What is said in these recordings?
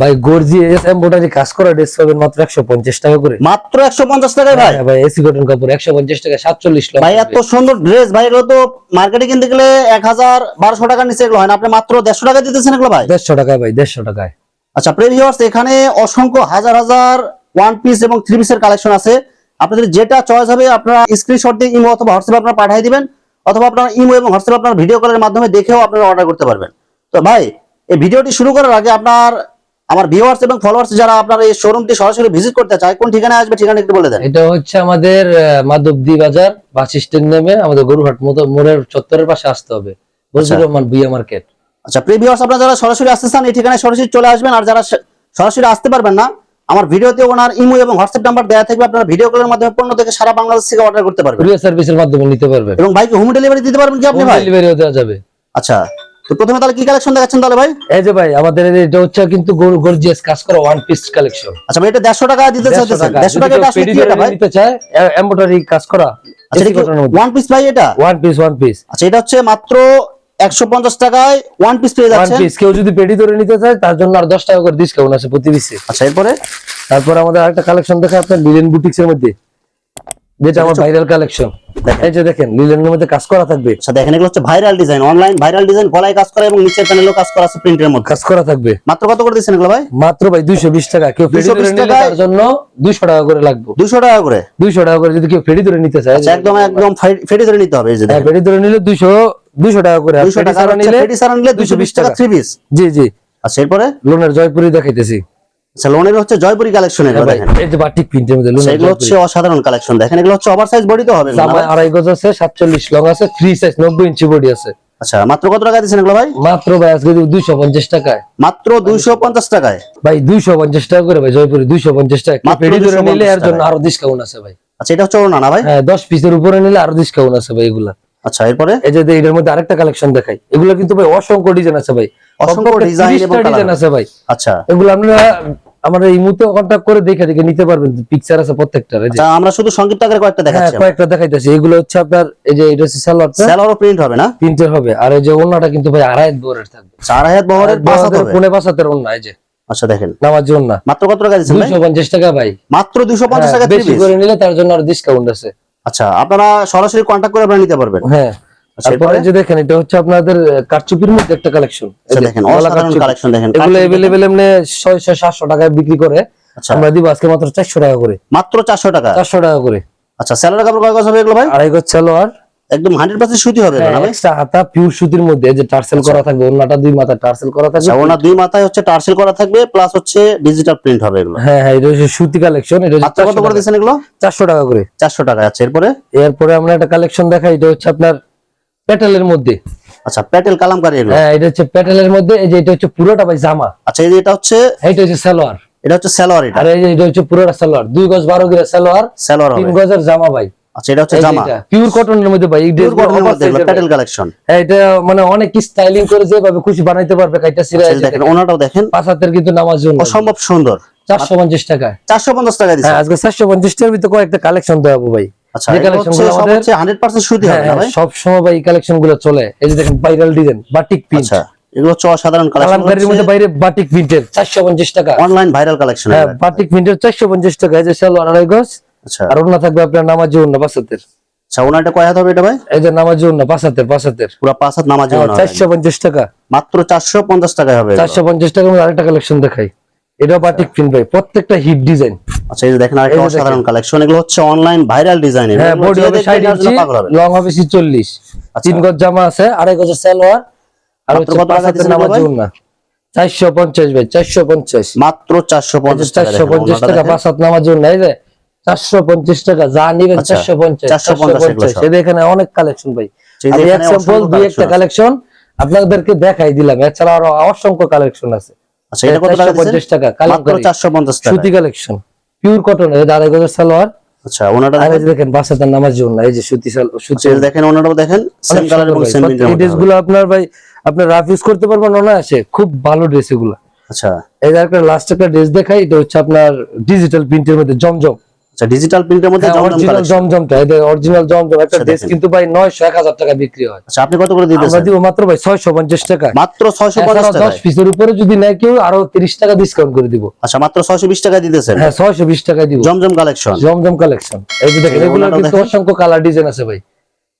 ভাই gorgeous embroidery কাজ করা ড্রেস পাবেন মাত্র একশো পঞ্চাশ টাকা করে। মাত্র একশো পঞ্চাশ টাকায় ভাই? হ্যাঁ ভাই এসি কটন কাপড় একশো পঞ্চাশ টাকা সাতচল্লিশ লং ভাই এত সুন্দর ড্রেস ভাই এগুলো তো মার্কেটে কিনতে গেলে এক হাজার বারোশো টাকার নিচে এগুলো হয় না। আপনি মাত্র দেড়শো টাকা দিতেছেন এগুলো ভাই? দেড়শো টাকায় ভাই দেড়শো টাকায়। আচ্ছা প্রিভিউয়ার্স এখানে অসংখ্য হাজার হাজার ওয়ান পিস এবং থ্রি পিসের কালেকশন আছে। আপনাদের যেটা চয়েস হবে আপনারা স্ক্রিনশট দিয়ে ইমো অথবা হোয়াটসঅ্যাপে আপনারা পাঠিয়ে দিবেন অথবা আপনারা ইমো এবং হোয়াটসঅ্যাপে আপনারা ভিডিও কলের মাধ্যমে দেখেও আপনারা অর্ডার করতে পারবেন। তো ভাই এই ভিডিওটি শুরু করার আগে আপনার আমার ভিউয়ার্স এবং ফলোয়ার্স যারা আপনার এই শোরুমটি সরাসরি ভিজিট করতে চায় কোন ঠিকানায় আসবে ঠিকানা একটু বলে দেন। এটা হচ্ছে আমাদের মাধবদী বাজার বাস স্ট্যান্ড নেমে আমাদের গরুহাট মোড়ের চত্বরের পাশে আসতে হবে। বজরুর রহমান বুইয়া মার্কেট। আচ্ছা প্রিভিউয়ার্স আপনারা যারা সরাসরি আসতে চান এই ঠিকানায় সরাসরি চলে আসবেন। আর যারা সরাসরি আসতে পারবেন না আমার ভিডিওতে ওনার ইমো এবং হোয়াটসঅ্যাপ নাম্বার দেওয়া থাকবে। আপনারা ভিডিও কলের মাধ্যমে পণ্য থেকে সারা বাংলাদেশ থেকে অর্ডার করতে পারবেন। কুরিয়ার সার্ভিসের মাধ্যমে নিতে পারবেন। এবং বাইকে হোম ডেলিভারি দিতে পারবেন কি আপনি ভাই? ডেলিভারিও দেওয়া যাবে। আচ্ছা। তো প্রথমে তাহলে কি কালেকশন দেখাচ্ছেন তাহলে ভাই? এই যে ভাই আমাদের এটা হচ্ছে কিন্তু গর্জিয়াস কাজ করা ওয়ান পিস কালেকশন আচ্ছা ভাই এটা দেড়শো টাকা দিতে চাইতেছেন দেড়শো টাকা। এটা আসলে কি এটা ভাই? নিতে চায় এমব্রয়ডারি কাজ করা আচ্ছা ওয়ান পিস ভাই এটা? ওয়ান পিস ওয়ান পিস আচ্ছা এটা হচ্ছে মাত্র একশো পঞ্চাশ টাকায় ওয়ান পিস পেয়ে যাচ্ছেন। ওয়ান পিস কেউ যদি পেডি ধরে নিতে চায় তার জন্য আর দশ টাকা করে ডিসকাউন্ট আছে প্রতি পিসে আচ্ছা এরপরে? তারপর আমাদের আরেকটা কালেকশন দেখে আপনার লিলেন বুটিক্স এর মধ্যে। যেটা আমার ভাইরাল কালেকশন। এই যে দেখেন লিলেনের মধ্যে কাজ করা থাকবে। আচ্ছা দেখেন এগুলো হচ্ছে viral design online viral design গলায় কাজ করা এবং নিচের প্যানেলও কাজ করা আছে প্রিন্টের মধ্যে। কাজ করা থাকবে। মাত্র কত করে দিচ্ছেন এগুলো ভাই? মাত্র ভাই দুইশো বিশ টাকা। কেউ 220 ধরে নিলে তার জন্য দুইশো টাকা করে লাগবে। দুশো টাকা করে? দুইশো টাকা করে যদি কেউ ধরে নিতে চায়। আচ্ছা একদম একদম ফাই- ধরে নিতে হবে এই যে হ্যাঁ দেখেন। ফেডি ধরে নিলে দুইশো দুইশো টাকা করে। আর দুশো ফেডি টাকা নিলে পেটি সারা নিলে দুশো বিশ টাকা থ্রি পিস জি জি। আচ্ছা এরপরে? লোনের জয়পুরি দেখাইতেছি। আচ্ছা লোনের হচ্ছে জয়পুরি কালেকশন হ্যাঁ দেখেন। এই যে বাটিক প্রিন্টের মধ্যে আচ্ছা, এগুলো হচ্ছে অসাধারণ কালেকশন দেখেন এগুলো হচ্ছে ওভার সাইজ বডি তো হবে জামা আড়াই গজ আছে সাতচল্লিশ লং আছে ফ্রি সাইজ নব্বই ইঞ্চি বডি আছে। আচ্ছা মাত্র কত টাকা দিচ্ছেন এগুলো ভাই? মাত্র ভাই আজকে দুইশো পঞ্চাশ টাকায়। মাত্র দুইশো পঞ্চাশ টাকায়? ভাই দুইশো পঞ্চাশ টাকা করে ভাই জয়পুরে দুইশো পঞ্চাশ টাকা। মাত্র পেডি ধরে 250 নিলে এর জন্য আরও ডিসকাউন্ট আছে ভাই। আচ্ছা এটা হচ্ছে ওড়না না ভাই? হ্যাঁ দশ পিসের উপরে নিলে আরও ডিসকাউন্ট আছে ভাই এগুলা। আচ্ছা এরপরে? এই যে এটার মধ্যে আরেকটা কালেকশন দেখাই। এগুলো কিন্তু ভাই অসংখ্য ডিজাইন আছে ভাই। অসংখ্য design এবং ডিজাইন আছে। ভাই। আচ্ছা। এগুলো আপনারা আমাদের এই মুহূর্তে কন্ট্যাক্ট করে দেখে দেখে নিতে পারবেন পিকচার আছে প্রত্যেকটার আচ্ছা আমরা শুধু সংক্ষিপ্ত আকারে কয়েকটা হ্যাঁ দেখাচ্ছি। কয়েকটা দেখাইতেছি। এগুলো হচ্ছে আপনার এই যে এটা হচ্ছে সালোয়ারটা স্যালোয়ারও প্রিন্ট হবে না? প্রিন্টের হবে। আর এই যে ওন্নাটা কিন্তু ভাই আড়াই বরের থাকবে। চার হাজার বহরের পাঁচ হাত হবে? পুনে পাঁচ হাতের ওন্না এই যে। আচ্ছা দেখেন। নামার জন্য মাত্র কত টাকা দিচ্ছেন ভাই? টাকা মাত্র দুশো পঞ্চাশ হ্যাঁ, টাকা বেশি করে নিলে তার জন্য আর ডিসকাউন্ট আছে। আচ্ছা আপনারা সরাসরি কন্ট্যাক্ট করে আপনারা নিতে পারবেন। হ্যাঁ। তারপরে যে দেখেন এটা হচ্ছে আপনাদের কারচুপির মধ্যে একটা কালেকশন আচ্ছা দেখেন অসাধারণ কালেকশন দেখেন। এগুলো এভেলেবেল এমনি ছয়শো সাতশো টাকায় বিক্রি করে আচ্ছা। আমরা দিব আজকে মাত্র চারশো টাকা করে। মাত্র চারশো টাকা? চারশো টাকা করে। আচ্ছা স্যালোয়ার কাপড় কয় গজ হবে এগুলো ভাই? আড়াই গজ সালোয়ার। একদম হান্ড্রেড পার্সেন্ট সুতি হবে না ভাই? এক্সট্রা হাতা পিওর সুতির মধ্যে যে টার্সেল করা থাকবে ওন্নাটা দুই মাথা টার্সেল করা থাকবে। আচ্ছা ওনার দুই মাথায় হচ্ছে টার্সেল করা থাকবে প্লাস হচ্ছে ডিজিটাল প্রিন্ট হবে এগুলো। হ্যাঁ হ্যাঁ এটা হচ্ছে সুতি কালেকশন এটা কত করে এগুলো? চারশো টাকা করে। চারশো টাকা। আচ্ছা এরপরে? এরপরে আমরা একটা কালেকশন দেখাই এটা হচ্ছে আপনার প্যাটেলের মধ্যে। আচ্ছা প্যাটেল কালামকারি এগুলো? হ্যাঁ এটা হচ্ছে প্যাটেলের মধ্যে এই যে এটা হচ্ছে পুরোটা ভাই জামা। আচ্ছা এই যে এটা হচ্ছে? এইটা হচ্ছে সালোয়ার। এটা হচ্ছে সালোয়ার এটা? আর এই যে এটা হচ্ছে পুরোটা সালোয়ার। দুই গজ বারো গিরা সালোয়ার সালোয়ার তিন হবে গজের জামা ভাই। আচ্ছা এটা হচ্ছে জামা। পিওর কটনের মধ্যে ভাই এই পিওর কটনের মধ্যে প্যাটেল কালেকশন হ্যাঁ, এটা মানে অনেক স্টাইলিং করে যেভাবে খুশি বানাইতে পারবে কাইটা সিরা দেখেন ওনাটাও দেখেন। পাঁচ হাতের কিন্তু নামাজ জন্য। অসম্ভব সুন্দর। চারশো পঞ্চাশ টাকায়। চারশো পঞ্চাশ টাকা দিচ্ছে হ্যাঁ আজকে চারশো পঞ্চাশ টাকার ভিতরে কয়েকটা কালেকশন দেওয়াবো ভাই। আচ্ছা যে কালেকশনগুলো আমাদের হচ্ছে হান্ড্রেড পার্সেন্ট সুতি হবে ভাই? সব সময় ভাই কালেকশনগুলো চলে। এই যে দেখেন ভাইরাল ডিজাইন বাটিক প্রিন্ট আচ্ছা এগুলো হচ্ছে অসাধারণ কালামকারীর মধ্যে বাইরে বাটিক প্রিন্টের চারশো পঞ্চাশ টাকা। অনলাইন ভাইরাল কালেকশন হ্যাঁ বাটিক প্রিন্টের চারশো পঞ্চাশ টাকা। এই যে সালোয়ার আড়াই গজ। আচ্ছা। আর থাকবে আপনার নামাজি আচ্ছা ওনাটা কয় হাত হবে এটা ভাই? এই যে নামাজি ওনা পাঁচ পুরো হাত নামাজ টাকা। মাত্র চারশো পঞ্চাশ টাকায় হবে এগুলো। চারশো পঞ্চাশ টাকার মধ্যে আরেকটা কালেকশন দেখাই। এটাও বাটিক প্রিন্ট ভাই প্রত্যেকটা হিট ডিজাইন আচ্ছা এই যে দেখেন আরেকটা অসাধারণ কালেকশন এগুলো হচ্ছে অনলাইন ভাইরাল ডিজাইন হ্যাঁ বডি হবে ষাট ইঞ্চি লং হবে। চল্লিশ তিন গজ জামা আছে আড়াই গজের সালোয়ার আর হচ্ছে কত টাকা ভাই? ওনা চারশো পঞ্চাশ ভাই চারশো পঞ্চাশ। মাত্র চারশো পঞ্চাশ টাকা পাঁচ হাত নামার জন্য এই যে চারশো পঞ্চাশ টাকা যা নিবেন আচ্ছা, চারশো পঞ্চাশ 450 চারশো এগুলো পঞ্চাশ। এদের এখানে অনেক কালেকশন ভাই। আমি এক্সাম্পল দুই একটা কালেকশন আপনাদেরকে দেখাই দিলাম। এছাড়া আরও অসংখ্য কালেকশন আছে। আচ্ছা এটা কত টাকা 50 টাকা মাত্র কালামকারী চারশো পঞ্চাশ টাকা। সুতি কালেকশন পিওর কটন আড়াই গজের সালোয়ার। আচ্ছা ওনাটা আর দেখেন। হাতের জন্য এই যে সুতি সাল সুতি আচ্ছা, দেখেন ওনাটাও দেখেন। সেম কালার এবং সেম এই ড্রেসগুলো আপনার ভাই আপনার রাফ ইউজ করতে পারবেন না আছে খুব ভালো ড্রেস এগুলো। আচ্ছা। এই যে একটা লাস্ট একটা ড্রেস দেখাই এটা হচ্ছে আপনার ডিজিটাল প্রিন্টের মধ্যে জমজম। আচ্ছা ডিজিটাল প্রিন্টের মধ্যে অরিজিনাল জমজমটা অরিজিনাল জমজম একটা আচ্ছা, ড্রেস কিন্তু ভাই নয়শো এক হাজার টাকা বিক্রি হয়। আচ্ছা আপনি কত করে আমরা দিব মাত্র ভাই ছয়শো পঞ্চাশ টাকা। মাত্র 650 টাকা দশ পিসের উপরে যদি নেয় কেউ আরও তিরিশ টাকা ডিসকাউন্ট করে দিব। আচ্ছা মাত্র 620 টাকা দিতেছেন? হ্যাঁ ছয়শো বিশ টাকা দিব। জমজম কালেকশন জমজম কালেকশন এই যে দেখেন এগুলো কিন্তু অসংখ্য কালার ডিজাইন আছে ভাই।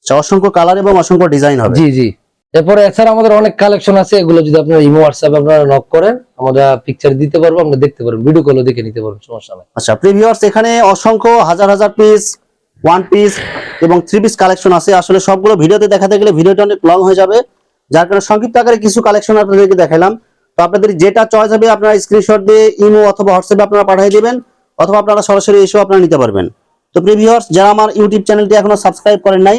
আচ্ছা অসংখ্য কালার এবং অসংখ্য ডিজাইন হবে। জি জি। এরপরে এছাড়া আমাদের অনেক কালেকশন আছে, এগুলো যদি আপনার ইমো হোয়াটসঅ্যাপ আপনারা নক করেন, আমরা পিকচার দিতে পারব, আমরা দেখতে পারবেন ভিডিও কলও দেখে নিতে পারবেন সমস্যা নাই। আচ্ছা প্রিভিউয়ার্স এখানে অসংখ্য হাজার হাজার পিস ওয়ান পিস এবং থ্রি পিস কালেকশন আছে। আসলে সবগুলো ভিডিওতে দেখাতে গেলে ভিডিওটা অনেক লং হয়ে যাবে। যার কারণে সংক্ষিপ্ত আকারে কিছু কালেকশন আপনাদেরকে দেখালাম। তো আপনাদের যেটা চয়েস হবে, আপনারা স্ক্রিনশট দিয়ে ইমো অথবা হোয়াটসঅ্যাপে আপনারা পাঠিয়ে দিবেন, অথবা আপনারা সরাসরি এসেও আপনারা নিতে পারবেন। তো প্রিভিউয়ার্স যারা আমার ইউটিউব চ্যানেলটি এখনও সাবস্ক্রাইব করেন নাই